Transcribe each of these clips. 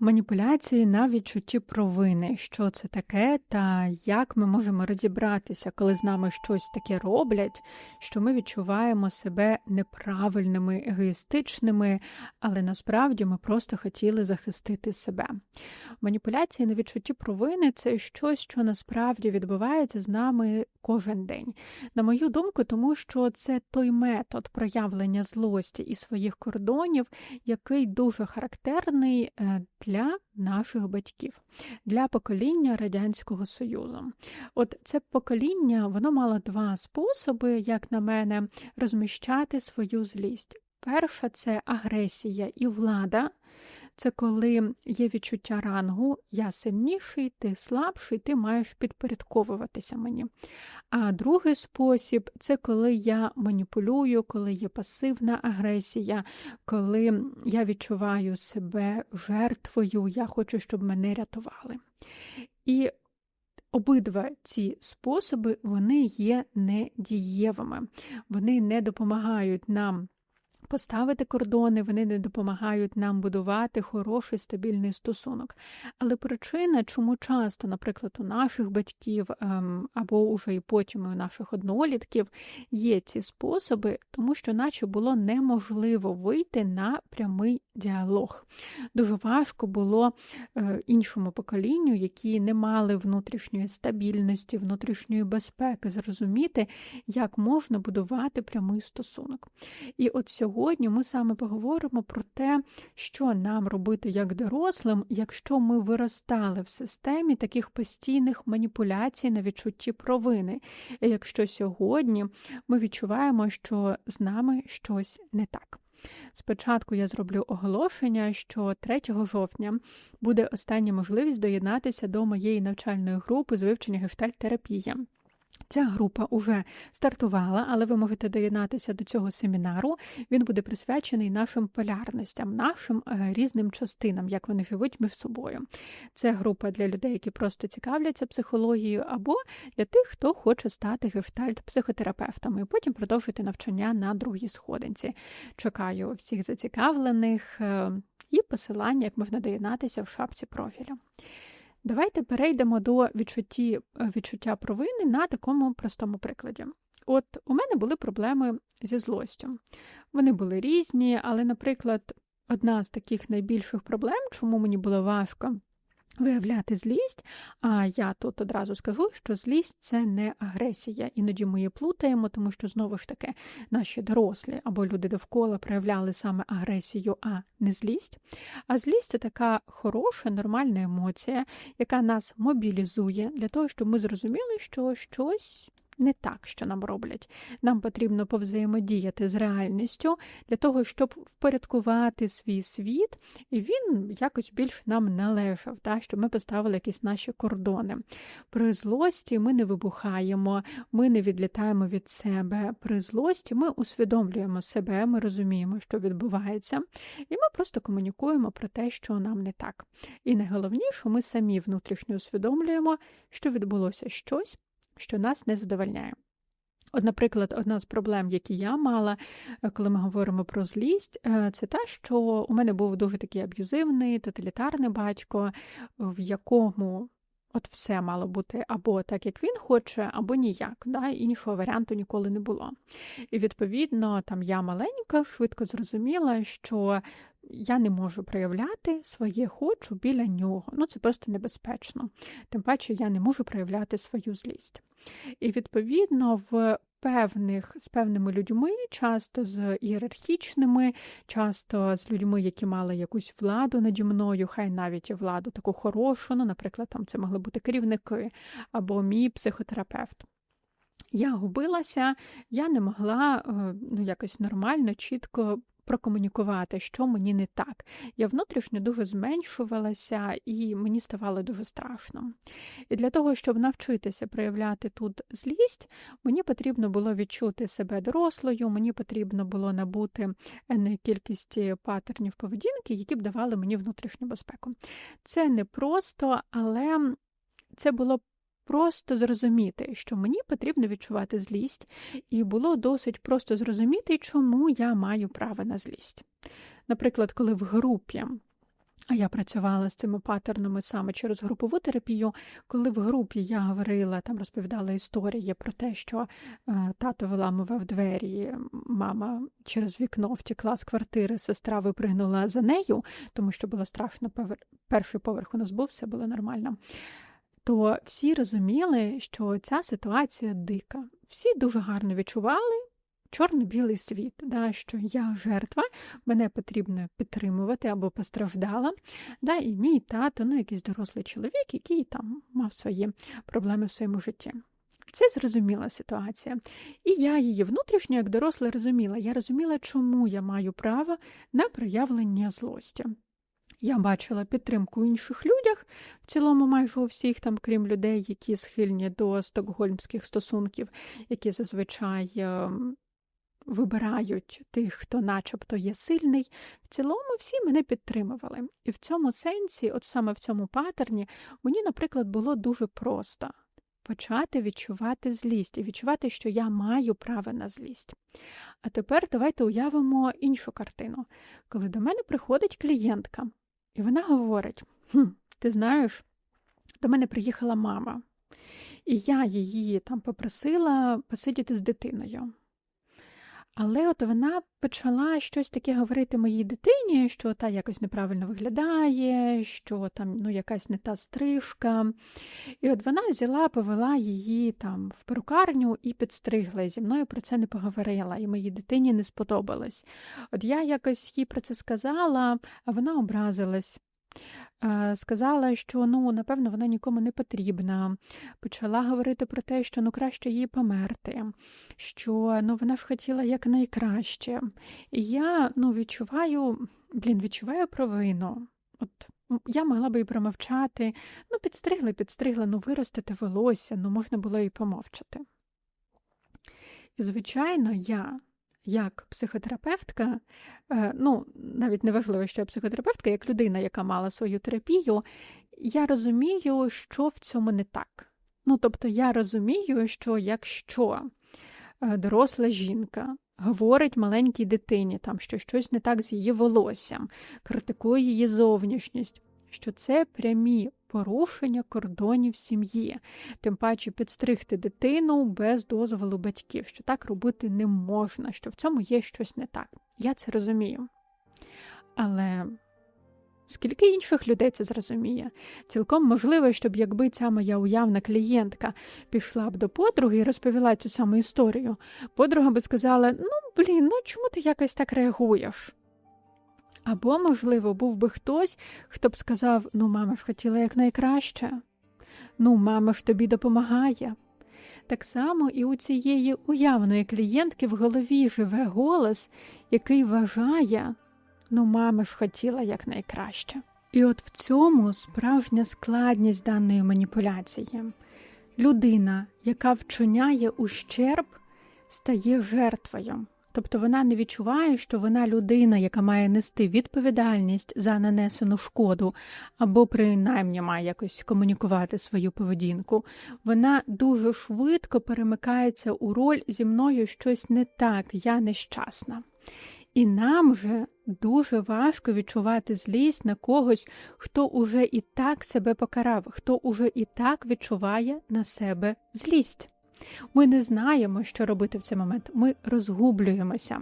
Маніпуляції на відчутті провини, що це таке, та як ми можемо розібратися, коли з нами щось таке роблять, що ми відчуваємо себе неправильними, егоїстичними, але насправді ми просто хотіли захистити себе. Маніпуляції на відчутті провини це щось, що насправді відбувається з нами кожен день. На мою думку, тому що це той метод проявлення злості і своїх кордонів, який дуже характерний е, для наших батьків, для покоління Радянського Союзу. От це покоління воно мало два способи, як на мене, розміщати свою злість. Перша це агресія і влада. Це коли є відчуття рангу, я сильніший, ти слабший, ти маєш підпорядковуватися мені. А другий спосіб це коли я маніпулюю, коли є пасивна агресія, коли я відчуваю себе жертвою, я хочу, щоб мене рятували. І Обидва ці способи вони є недієвими, вони не допомагають нам Поставити кордони, вони не допомагають нам будувати хороший стабільний стосунок. Але причина, чому часто, наприклад, у наших батьків ем, або уже і потім у наших однолітків є ці способи, тому що, наче було неможливо вийти на прямий діалог. Дуже важко було е, іншому поколінню, які не мали внутрішньої стабільності, внутрішньої безпеки, зрозуміти, як можна будувати прямий стосунок. І от сьогодні сьогодні ми саме поговоримо про те, що нам робити як дорослим, якщо ми виростали в системі таких постійних маніпуляцій на відчутті провини. Якщо сьогодні ми відчуваємо, що з нами щось не так. Спочатку я зроблю оголошення, що 3 жовтня буде остання можливість доєднатися до моєї навчальної групи з вивчення гештальт-терапії. Ця група вже стартувала, але ви можете доєднатися до цього семінару. Він буде присвячений нашим полярностям, нашим е, різним частинам, як вони живуть між собою. Це група для людей, які просто цікавляться психологією, або для тих, хто хоче стати гештальт-психотерапевтами, і потім продовжити навчання на другій сходинці. Чекаю всіх зацікавлених е, і посилання, як можна доєднатися в шапці профілю. Давайте перейдемо до відчутті, е, відчуття провини на такому простому прикладі. От у мене були проблеми зі злостю. Вони були різні, але, наприклад, одна з таких найбільших проблем, чому мені було важко виявляти злість. А я тут одразу скажу, що злість це не агресія. Іноді ми її плутаємо, тому що знову ж таки наші дорослі або люди довкола проявляли саме агресію, а не злість. А злість це така хороша, нормальна емоція, яка нас мобілізує для того, щоб ми зрозуміли, що щось не так, що нам роблять. Нам потрібно повзаємодіяти з реальністю для того, щоб впорядкувати свій світ, і він якось більш нам належав, так, щоб ми поставили якісь наші кордони. При злості ми не вибухаємо, ми не відлітаємо від себе. При злості ми усвідомлюємо себе, ми розуміємо, що відбувається, і ми просто комунікуємо про те, що нам не так. І найголовніше, ми самі внутрішньо усвідомлюємо, що відбулося щось що нас не задовольняє. От, наприклад, одна з проблем, які я мала, е, коли ми говоримо про злість, е, це те, що у мене був дуже такий аб'юзивний, тоталітарний батько, в якому от все мало бути або так, як він хоче, або ніяк. Да? Іншого варіанту ніколи не було. І відповідно, там я маленька, швидко зрозуміла, що я не можу проявляти своє хочу біля нього. Ну це просто небезпечно. Тим паче я не можу проявляти свою злість. І відповідно в певних з певними людьми, часто з ієрархічними, часто з людьми, які мали якусь владу наді мною, хай навіть і владу таку хорошу, ну, наприклад, там це могли бути керівники або мій психотерапевт. Я губилася, я не могла е, ну, якось нормально, чітко прокомунікувати, що мені не так. Я внутрішньо дуже зменшувалася, і мені ставало дуже страшно. І для того, щоб навчитися проявляти тут злість, мені потрібно було відчути себе дорослою, мені потрібно було набути енної кількості патернів поведінки, які б давали мені внутрішню безпеку. Це не просто, але це було просто зрозуміти, що мені потрібно відчувати злість, і було досить просто зрозуміти, чому я маю право на злість. Наприклад, коли в групі А я працювала з цими паттернами саме через групову терапію. Коли в групі я говорила, там розповідала історії про те, що е, тато виламував двері, мама через вікно втекла з квартири, сестра випригнула за нею, тому що було страшно, перший поверх у нас був, все було нормально. То всі розуміли, що ця ситуація дика. Всі дуже гарно відчували, чорно-білий світ, да, що я жертва, мене потрібно підтримувати або постраждала. Да, І мій тато, ну якийсь дорослий чоловік, який там мав свої проблеми в своєму житті. Це зрозуміла ситуація. І я її внутрішньо, як доросла, розуміла. Я розуміла, чому я маю право на проявлення злості. Я бачила підтримку інших людях, в цілому, майже у всіх, там, крім людей, які схильні до стокгольмських стосунків, які зазвичай ем, вибирають тих, хто начебто є сильний. В цілому всі мене підтримували. І в цьому сенсі, от саме в цьому патерні, мені, наприклад, було дуже просто почати відчувати злість і відчувати, що я маю право на злість. А тепер давайте уявимо іншу картину. Коли до мене приходить клієнтка, і вона говорить: хм, ти знаєш, до мене приїхала мама. І я її там попросила посидіти з дитиною. Але от вона почала щось таке говорити моїй дитині, що та якось неправильно виглядає, що там ну, якась не та стрижка. І от вона взяла, повела її там в перукарню і підстригла. І зі мною про це не поговорила, і моїй дитині не сподобалось. От я якось їй про це сказала, а вона образилась. Е, сказала, що ну, напевно, вона нікому не потрібна. Почала говорити про те, що ну краще їй померти, що ну вона ж хотіла якнайкраще. І я ну, відчуваю, блін, відчуваю провину. От я могла би і промовчати. Ну, підстригли, підстригли, ну виростити волосся, ну можна було і помовчати. І, звичайно, я як психотерапевтка, е, ну, навіть не важливо, що я психотерапевтка, як людина, яка мала свою терапію, я розумію, що в цьому не так. Ну, тобто, я розумію, що якщо е, доросла жінка говорить маленькій дитині, там, що щось не так з її волоссям, критикує її зовнішність, що це прямі порушення кордонів сім'ї, тим паче підстригти дитину без дозволу батьків, що так робити не можна, що в цьому є щось не так. Я це розумію. Але скільки інших людей це зрозуміє? Цілком можливо, щоб якби ця моя уявна клієнтка пішла б до подруги і розповіла цю саму історію, подруга би сказала: ну, блін, ну чому ти якось так реагуєш? Або, можливо, був би хтось, хто б сказав: ну, мама ж хотіла якнайкраще, ну, мама ж тобі допомагає. Так само і у цієї уявної клієнтки в голові живе голос, який вважає, ну, мама ж хотіла якнайкраще. І от в цьому справжня складність даної маніпуляції. Людина, яка вчиняє ущерб, стає жертвою. Тобто вона не відчуває, що вона людина, яка має нести відповідальність за нанесену шкоду, або принаймні має якось комунікувати свою поведінку. Вона дуже швидко перемикається у роль зі мною щось не так, я нещасна. І нам же дуже важко відчувати злість на когось, хто уже і так себе покарав, хто уже і так відчуває на себе злість. Ми не знаємо, що робити в цей момент. Ми розгублюємося.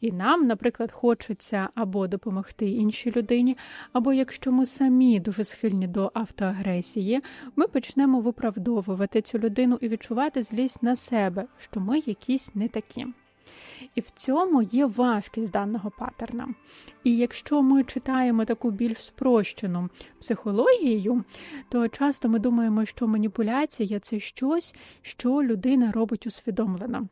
І нам, наприклад, хочеться або допомогти іншій людині, або якщо ми самі дуже схильні до автоагресії, ми почнемо виправдовувати цю людину і відчувати злість на себе, що ми якісь не такі. І в цьому є важкість даного паттерна. І якщо ми читаємо таку більш спрощену психологію, то часто ми думаємо, що маніпуляція це щось, що людина робить усвідомлено.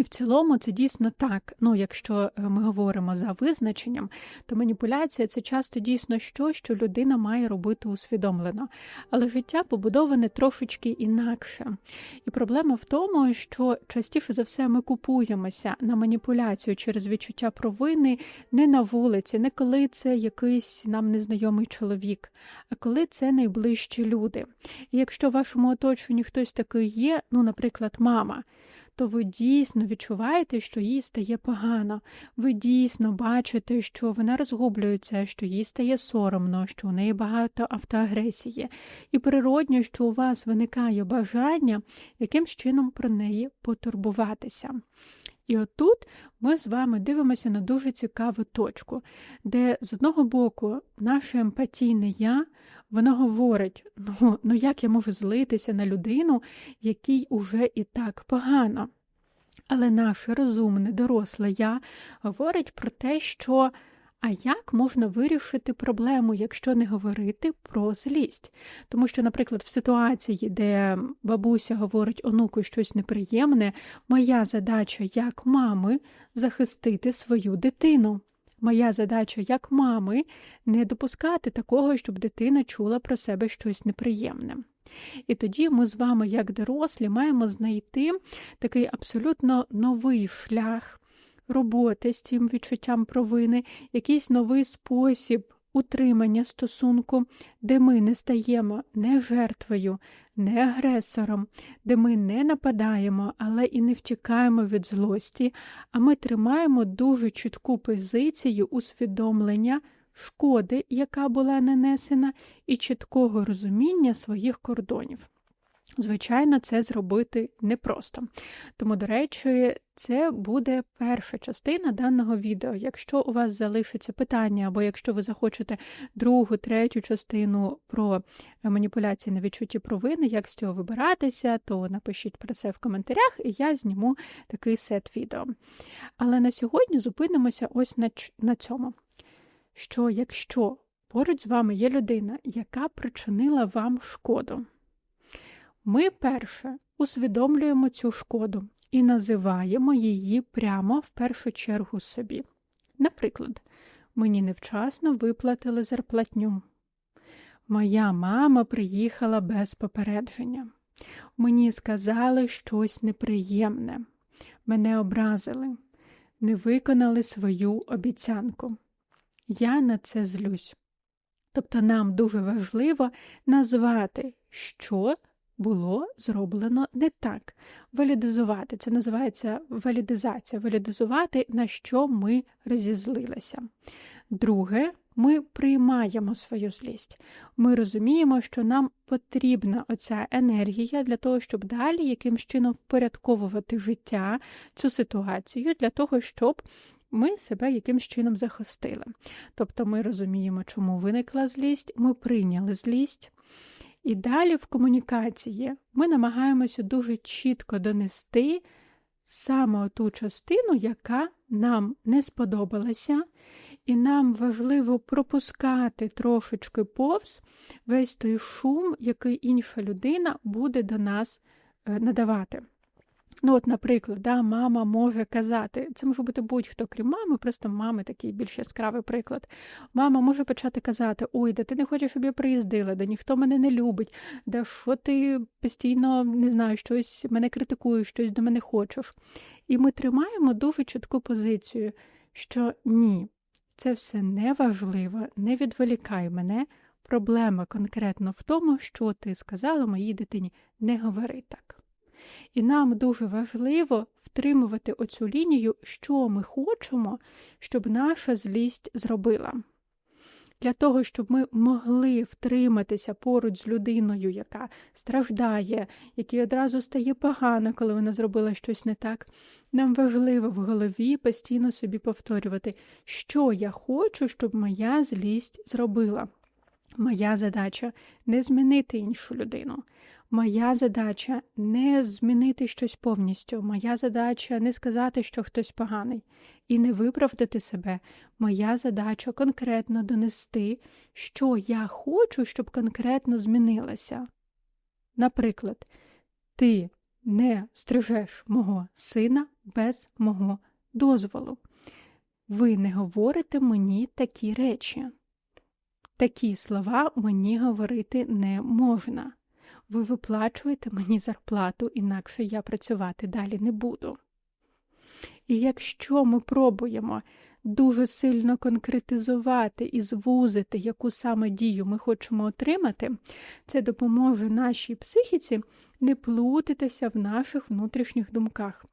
І в цілому це дійсно так. Ну, якщо е, ми говоримо за визначенням, то маніпуляція це часто дійсно що, що людина має робити усвідомлено. Але життя побудоване трошечки інакше. І проблема в тому, що частіше за все ми купуємося на маніпуляцію через відчуття провини не на вулиці, не коли це якийсь нам незнайомий чоловік, а коли це найближчі люди. І якщо в вашому оточенні хтось такий є, ну, наприклад, мама то ви дійсно відчуваєте, що їй стає погано. Ви дійсно бачите, що вона розгублюється, що їй стає соромно, що у неї багато автоагресії. І природньо, що у вас виникає бажання якимсь чином про неї потурбуватися. І отут ми з вами дивимося на дуже цікаву точку, де з одного боку наше емпатійне я, воно говорить: ну, ну як я можу злитися на людину, якій уже і так погано. Але наше розумне, доросле я говорить про те, що а як можна вирішити проблему, якщо не говорити про злість? Тому що, наприклад, в ситуації, де бабуся говорить онуку щось неприємне, моя задача як мами захистити свою дитину. Моя задача як мами не допускати такого, щоб дитина чула про себе щось неприємне. І тоді ми з вами, як дорослі, маємо знайти такий абсолютно новий шлях роботи з цим відчуттям провини, якийсь новий спосіб утримання стосунку, де ми не стаємо не жертвою, не агресором, де ми не нападаємо, але і не втікаємо від злості, а ми тримаємо дуже чітку позицію усвідомлення. Шкоди, яка була нанесена, і чіткого розуміння своїх кордонів. Звичайно, це зробити непросто. Тому, до речі, це буде перша частина даного відео. Якщо у вас залишиться питання, або якщо ви захочете другу, третю частину про маніпуляції на відчутті провини, як з цього вибиратися, то напишіть про це в коментарях, і я зніму такий сет відео. Але на сьогодні зупинимося ось на, на цьому. Що якщо поруч з вами є людина, яка причинила вам шкоду, ми перше усвідомлюємо цю шкоду і називаємо її прямо в першу чергу собі. Наприклад, мені невчасно виплатили зарплатню. Моя мама приїхала без попередження. Мені сказали щось неприємне. Мене образили, не виконали свою обіцянку. Я на це злюсь. Тобто нам дуже важливо назвати, що було зроблено не так. Валідизувати це називається валідизація, валідизувати, на що ми розізлилися. Друге, ми приймаємо свою злість. Ми розуміємо, що нам потрібна оця енергія для того, щоб далі якимсь чином впорядковувати життя, цю ситуацію, для того, щоб ми себе якимсь чином захистили. Тобто ми розуміємо, чому виникла злість, ми прийняли злість. І далі в комунікації ми намагаємося дуже чітко донести саме ту частину, яка нам не сподобалася, і нам важливо пропускати трошечки повз весь той шум, який інша людина буде до нас е, надавати. Ну, от, наприклад, да, мама може казати, це може бути будь-хто, крім мами, просто мами такий більш яскравий приклад. Мама може почати казати: Ой, да ти не хочеш, щоб я приїздила, да ніхто мене не любить, да що ти постійно не знаю, щось мене критикуєш, щось до мене хочеш. І ми тримаємо дуже чітку позицію, що ні, це все не важливо, не відволікай мене. Проблема конкретно в тому, що ти сказала моїй дитині, не говори так. І нам дуже важливо втримувати оцю лінію, що ми хочемо, щоб наша злість зробила. Для того, щоб ми могли втриматися поруч з людиною, яка страждає, якій одразу стає погано, коли вона зробила щось не так, нам важливо в голові постійно собі повторювати, що я хочу, щоб моя злість зробила. Моя задача не змінити іншу людину. Моя задача не змінити щось повністю. Моя задача не сказати, що хтось поганий, і не виправдати себе. Моя задача конкретно донести, що я хочу, щоб конкретно змінилося. Наприклад, ти не стрижеш мого сина без мого дозволу. Ви не говорите мені такі речі. Такі слова мені говорити не можна. Ви виплачуєте мені зарплату, інакше я працювати далі не буду. І якщо ми пробуємо дуже сильно конкретизувати і звузити, яку саме дію ми хочемо отримати, це допоможе нашій психіці не плутатися в наших внутрішніх думках.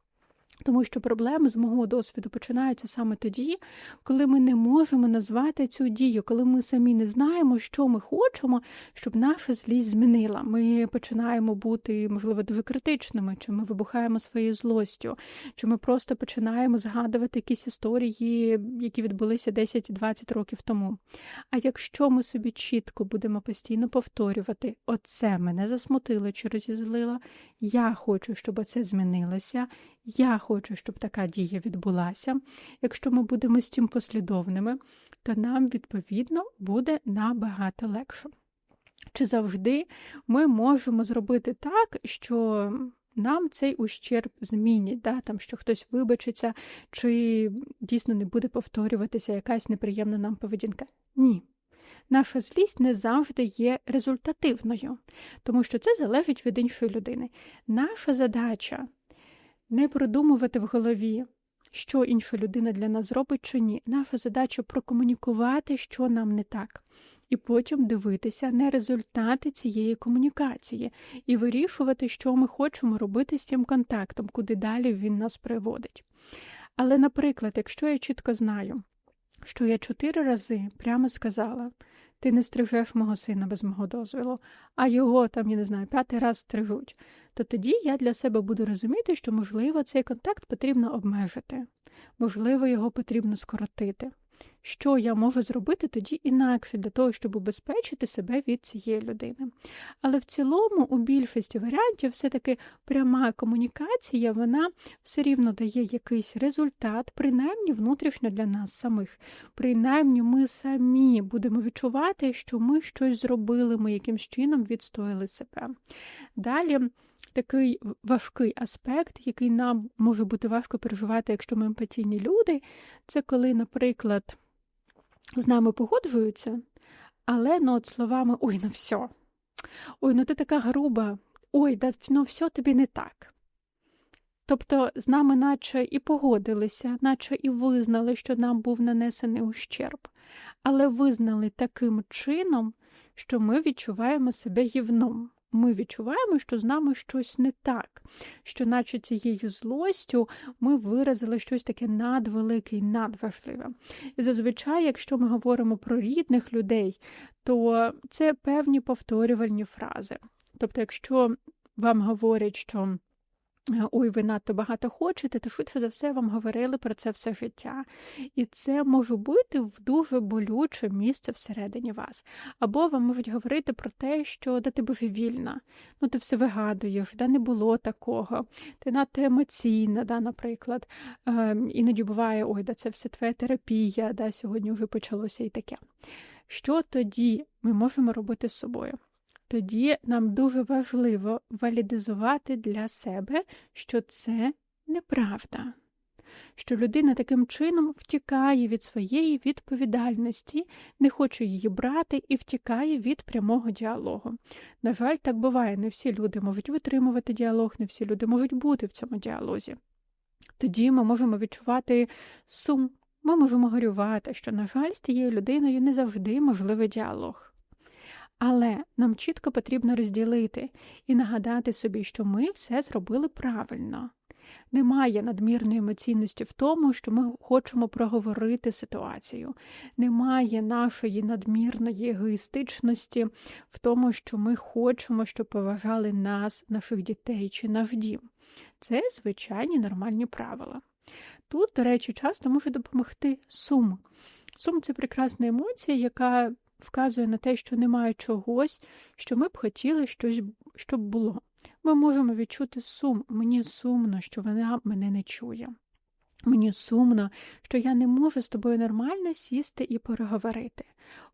Тому що проблеми з мого досвіду починаються саме тоді, коли ми не можемо назвати цю дію, коли ми самі не знаємо, що ми хочемо, щоб наша злість змінила. Ми починаємо бути, можливо, дуже критичними, чи ми вибухаємо своєю злостю, чи ми просто починаємо згадувати якісь історії, які відбулися 10-20 років тому. А якщо ми собі чітко будемо постійно повторювати, оце мене засмутило чи розізлило, я хочу, щоб це змінилося. Я хочу, щоб така дія відбулася. Якщо ми будемо з цим послідовними, то нам, відповідно, буде набагато легше. Чи завжди ми можемо зробити так, що нам цей ущерб змінять, да? там, що хтось вибачиться, чи дійсно не буде повторюватися якась неприємна нам поведінка? Ні. Наша злість не завжди є результативною, тому що це залежить від іншої людини. Наша задача не продумувати в голові, що інша людина для нас зробить чи ні. Наша задача прокомунікувати, що нам не так, і потім дивитися на результати цієї комунікації і вирішувати, що ми хочемо робити з цим контактом, куди далі він нас приводить. Але, наприклад, якщо я чітко знаю, що я чотири рази прямо сказала, ти не стрижеш мого сина без мого дозволу, а його там, я не знаю, п'ятий раз стрижуть, то тоді я для себе буду розуміти, що, можливо, цей контакт потрібно обмежити, можливо, його потрібно скоротити. Що я можу зробити тоді інакше для того, щоб убезпечити себе від цієї людини. Але в цілому, у більшості варіантів, все-таки пряма комунікація, вона все рівно дає якийсь результат, принаймні внутрішньо для нас самих. Принаймні, ми самі будемо відчувати, що ми щось зробили, ми якимсь чином відстояли себе. Далі. Такий важкий аспект, який нам може бути важко переживати, якщо ми емпатійні люди, це коли, наприклад, з нами погоджуються, але ну, от словами ой, ну все, ой, ну ти така груба, ой, да, ну все тобі не так. Тобто з нами наче і погодилися, наче і визнали, що нам був нанесений ущерб, але визнали таким чином, що ми відчуваємо себе гівном ми відчуваємо, що з нами щось не так, що, наче цією злостю, ми виразили щось таке надвелике і надважливе. І зазвичай, якщо ми говоримо про рідних людей, то це певні повторювальні фрази. Тобто, якщо вам говорять, що Ой, ви надто багато хочете, то швидше за все вам говорили про це все життя. І це може бути в дуже болюче місце всередині вас. Або вам можуть говорити про те, що да ти божевільна, ну ти все вигадуєш, да не було такого, ти надто емоційна, да, наприклад. Ем, іноді буває, ой, да це все твоя терапія, да, сьогодні вже почалося і таке. Що тоді ми можемо робити з собою? Тоді нам дуже важливо валідизувати для себе, що це неправда, що людина таким чином втікає від своєї відповідальності, не хоче її брати і втікає від прямого діалогу. На жаль, так буває, не всі люди можуть витримувати діалог, не всі люди можуть бути в цьому діалозі. Тоді ми можемо відчувати сум. Ми можемо горювати, що, на жаль, з тією людиною не завжди можливий діалог. Але нам чітко потрібно розділити і нагадати собі, що ми все зробили правильно. Немає надмірної емоційності в тому, що ми хочемо проговорити ситуацію. Немає нашої надмірної егоїстичності в тому, що ми хочемо, щоб поважали нас, наших дітей чи наш дім. Це звичайні нормальні правила. Тут, до речі, часто може допомогти сум. Сум це прекрасна емоція, яка вказує на те, що немає чогось, що ми б хотіли щось, щоб було. Ми можемо відчути сум. Мені сумно, що вона мене не чує. Мені сумно, що я не можу з тобою нормально сісти і переговорити.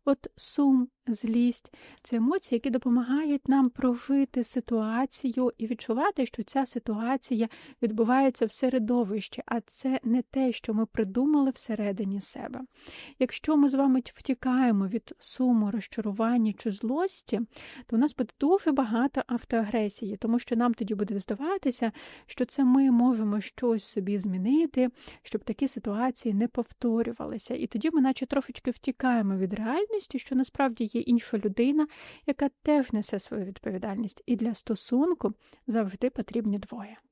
От сум, злість це емоції, які допомагають нам прожити ситуацію і відчувати, що ця ситуація відбувається в середовищі, а це не те, що ми придумали всередині себе. Якщо ми з вами втікаємо від суму, розчарування чи злості, то у нас буде дуже багато автоагресії, тому що нам тоді буде здаватися, що це ми можемо щось собі змінити, щоб такі ситуації не повторювалися. І тоді ми, наче трошечки втікаємо від реальності, що насправді є інша людина, яка теж несе свою відповідальність. І для стосунку завжди потрібні двоє.